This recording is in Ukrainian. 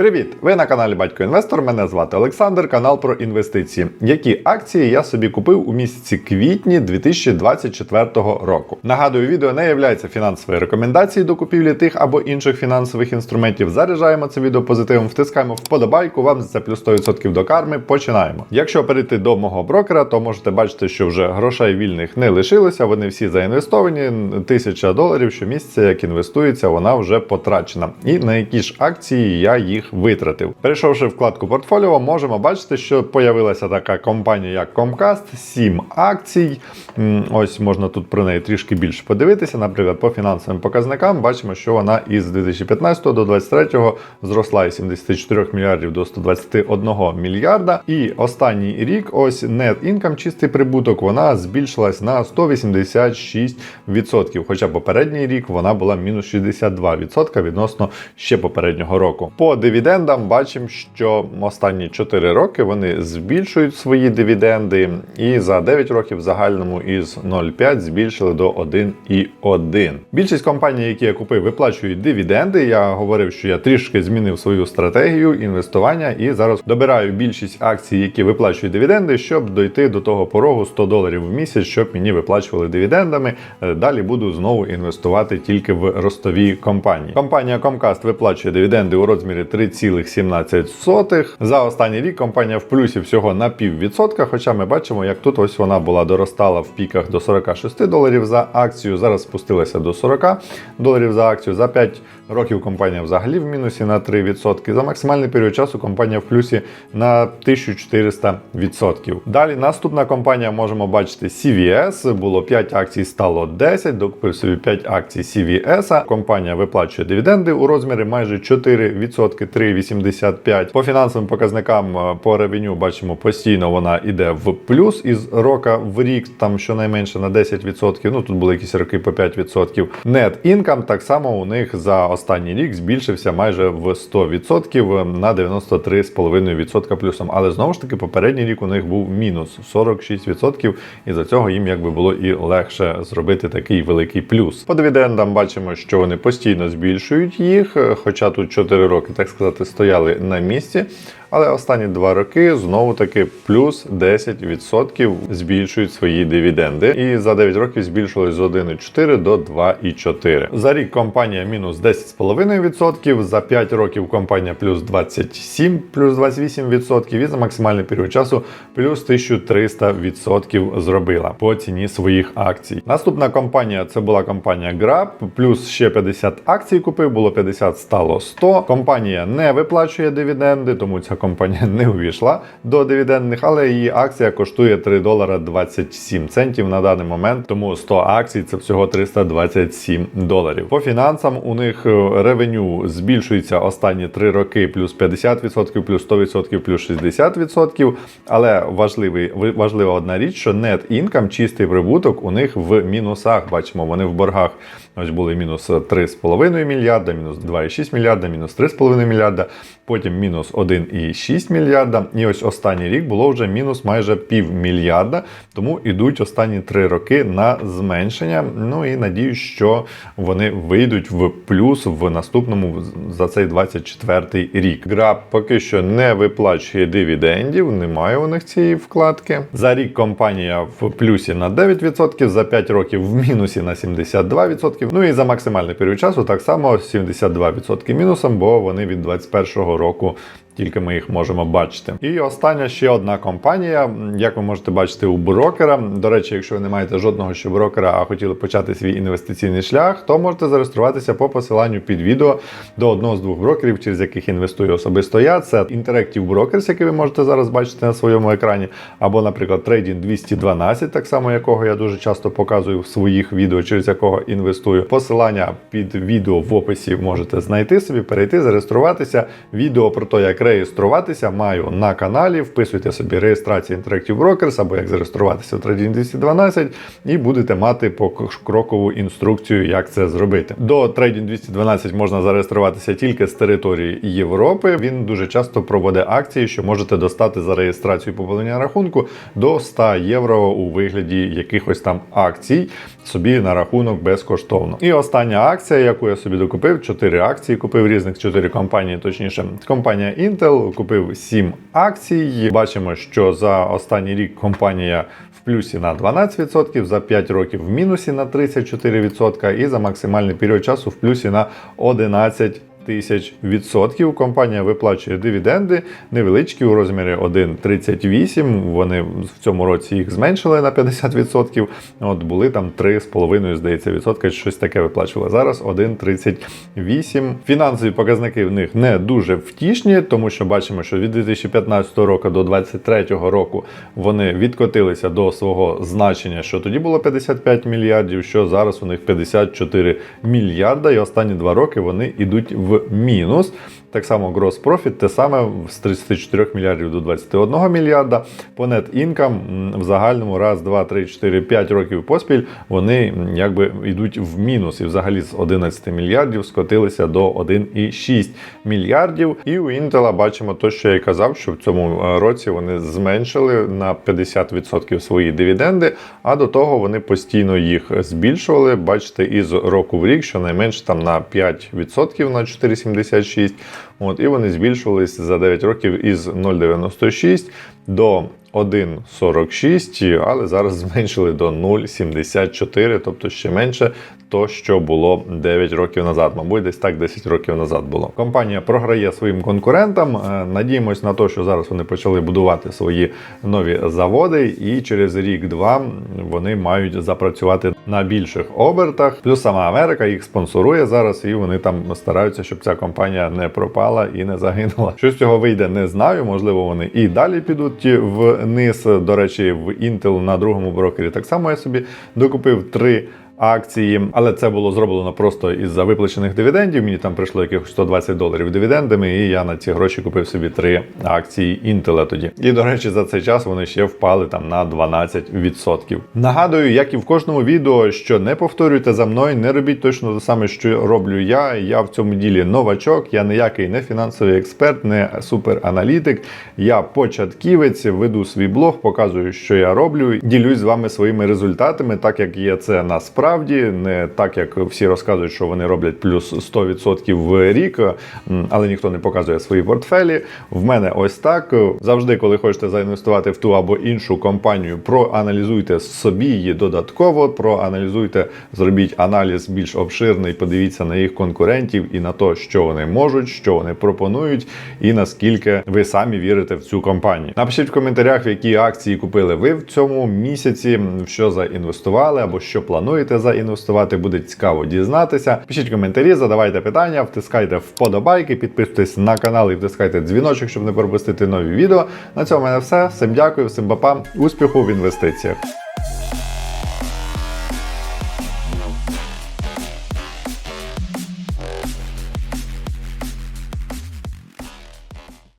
Привіт! Ви на каналі Батько Інвестор. Мене звати Олександр, канал про інвестиції. Які акції я собі купив у місяці квітні 2024 року. Нагадую, відео не є фінансовою рекомендацією до купівлі тих або інших фінансових інструментів. Заряджаємо це відео позитивом, втискаємо вподобайку. Вам за плюс 100% до карми. Починаємо. Якщо перейти до мого брокера, то можете бачити, що вже грошей вільних не лишилося. Вони всі заінвестовані. Тисяча доларів щомісяця, як інвестується, вона вже потрачена. І на які ж акції я їх витратив. Перейшовши вкладку портфоліо, можемо бачити, що появилася така компанія, як Comcast, 7 акцій. Ось можна тут про неї трішки більше подивитися. Наприклад, по фінансовим показникам бачимо, що вона із 2015 до 2023 зросла із 74 мільярдів до 121 мільярда. І останній рік, ось net income, чистий прибуток, вона збільшилась на 186%. Хоча попередній рік вона була мінус 62% відносно ще попереднього року. По дивідендам бачимо, що останні 4 роки вони збільшують свої дивіденди, і за 9 років в загальному із 0,5 збільшили до 1,1. Більшість компаній, які я купив, виплачують дивіденди. Я говорив, що я трішки змінив свою стратегію інвестування і зараз добираю більшість акцій, які виплачують дивіденди, щоб дойти до того порогу 100 доларів в місяць, щоб мені виплачували дивідендами. Е, Далі буду знову інвестувати тільки в ростові компанії. Компанія Comcast виплачує дивіденди у розмірі 3,17. За останній рік компанія в плюсі всього на піввідсотка. Хоча ми бачимо, як тут ось вона була доростала в піках до 46 доларів за акцію. Зараз спустилася до 40 доларів за акцію. За 5 років компанія взагалі в мінусі на 3%. За максимальний період часу компанія в плюсі на 1400%. Далі наступна компанія можемо бачити CVS. Було 5 акцій, стало 10. Докупив собі 5 акцій CVS. Компанія виплачує дивіденди у розмірі майже 4%, 3,85%. По фінансовим показникам е, по ревеню бачимо постійно вона йде в плюс із року в рік, там щонайменше на 10%. Ну тут були якісь роки по 5%. Net income так само у них за останній рік збільшився майже в 100% на 93,5% плюсом. Але знову ж таки, попередній рік у них був мінус 46%, і за цього їм якби було і легше зробити такий великий плюс. По дивідендам бачимо, що вони постійно збільшують їх, е, хоча тут 4 роки, так сказати, стояли на місці. Але останні два роки знову таки плюс 10% збільшують свої дивіденди. І за 9 років збільшилось з 1,4 до 2,4. За рік компанія мінус 10,5%, за 5 років компанія плюс 27, плюс 28%, і за максимальний період часу плюс 1300% зробила по ціні своїх акцій. Наступна компанія це була компанія Grab, плюс ще 50 акцій купив, було 50, стало 100. Компанія не виплачує дивіденди, тому ця компанія не увійшла до дивідендних, але її акція коштує 3 долара 27 центів на даний момент. Тому 100 акцій це всього 327 доларів. По фінансам у них е, ревеню збільшується останні 3 роки плюс 50%, плюс 100%, плюс 60%. Але важливий, важлива одна річ, що net income, чистий прибуток у них в мінусах. Бачимо, вони в боргах ось були мінус 3,5 мільярда, мінус 2,6 мільярда, мінус 3,5 мільярда, потім мінус 1,6 мільярда. І ось останній рік було вже мінус майже пів мільярда. Тому ідуть останні три роки на зменшення. Ну і надію, що вони вийдуть в плюс в наступному за цей 24 рік. Гра поки що не виплачує дивідендів, немає у них цієї вкладки. За рік компанія в плюсі на 9%, за 5 років в мінусі на 72%. Ну і за максимальний період часу так само 72% мінусом, бо вони від 21 року. Тільки ми їх можемо бачити. І остання ще одна компанія, як ви можете бачити у брокера. До речі, якщо ви не маєте жодного ще брокера, а хотіли почати свій інвестиційний шлях, то можете зареєструватися по посиланню під відео до одного з двох брокерів, через яких інвестую особисто я. Це Interactive Brokers, який ви можете зараз бачити на своєму екрані, або, наприклад, Trading 212, так само якого я дуже часто показую в своїх відео, через якого інвестую. Посилання під відео в описі можете знайти собі, перейти, зареєструватися. Відео про те, як реєструватися, маю на каналі. Вписуйте собі реєстрацію Interactive Brokers або як зареєструватися в Trading 212 і будете мати покрокову інструкцію, як це зробити. До Trading 212 можна зареєструватися тільки з території Європи. Він дуже часто проводить акції, що можете достати за реєстрацію поповнення рахунку до 100 євро у вигляді якихось там акцій собі на рахунок безкоштовно. І остання акція, яку я собі докупив, 4 акції купив різних 4 компанії, точніше, компанія Intel купив 7 акцій. Бачимо, що за останній рік компанія в плюсі на 12%, за 5 років в мінусі на 34% і за максимальний період часу в плюсі на 11%. Тисяч відсотків компанія виплачує дивіденди невеличкі у розмірі 1,38. Вони в цьому році їх зменшили на 50%. От були там 3,5, здається, відсотка, щось таке виплачували. Зараз 1,38. Фінансові показники в них не дуже втішні, тому що бачимо, що від 2015 року до 2023 року вони відкотилися до свого значення, що тоді було 55 мільярдів, що зараз у них 54 мільярда, і останні два роки вони йдуть в мінус. Так само gross profit, те саме з 34 мільярдів до 21 мільярда. По net income в загальному раз, два, три, чотири, п'ять років поспіль вони якби йдуть в мінус. І взагалі з 11 мільярдів скотилися до 1,6 мільярдів. І у Intel бачимо те, що я і казав, що в цьому е, році вони зменшили на 50% свої дивіденди, а до того вони постійно їх збільшували. Бачите, із року в рік, щонайменше там на 5% на 4,76. От, і вони збільшувалися за 9 років із 0,96 до 1,46, але зараз зменшили до 0,74, тобто ще менше то, що було 9 років назад. Мабуть, десь так 10 років назад було. Компанія програє своїм конкурентам. Е, Надіємось на те, що зараз вони почали будувати свої нові заводи, і через рік-два вони мають запрацювати на більших обертах. Плюс сама Америка їх спонсорує зараз, і вони там стараються, щоб ця компанія не пропала і не загинула. Що з цього вийде, не знаю. Можливо, вони і далі підуть вниз. До речі, в Intel на другому брокері так само я собі докупив три. Акції, але це було зроблено просто із-за виплачених дивідендів. Мені там прийшло якихось 120 доларів дивідендами, і я на ці гроші купив собі три акції Intel тоді. І до речі, за цей час вони ще впали там на 12%. Нагадую, як і в кожному відео, що не повторюйте за мною, не робіть точно те саме, що роблю я. Я в цьому ділі новачок, я ніякий не фінансовий експерт, не супераналітик. Я початківець, веду свій блог, показую, що я роблю. Ділюсь з вами своїми результатами, так як є це насправді, не так як всі розказують, що вони роблять плюс 100% в рік, але ніхто не показує свої портфелі. В мене ось так. Завжди, коли хочете заінвестувати в ту або іншу компанію, проаналізуйте собі її додатково, проаналізуйте, зробіть аналіз більш обширний, подивіться на їх конкурентів і на те, що вони можуть, що вони пропонують, і наскільки ви самі вірите в цю компанію. Напишіть в коментарях, в які акції купили ви в цьому місяці, в що заінвестували або що плануєте заінвестувати. Буде цікаво дізнатися. Пишіть коментарі, задавайте питання, втискайте вподобайки, підписуйтесь на канал і втискайте дзвіночок, щоб не пропустити нові відео. На цьому в мене все. Всім дякую, всім папа. успіху в інвестиціях.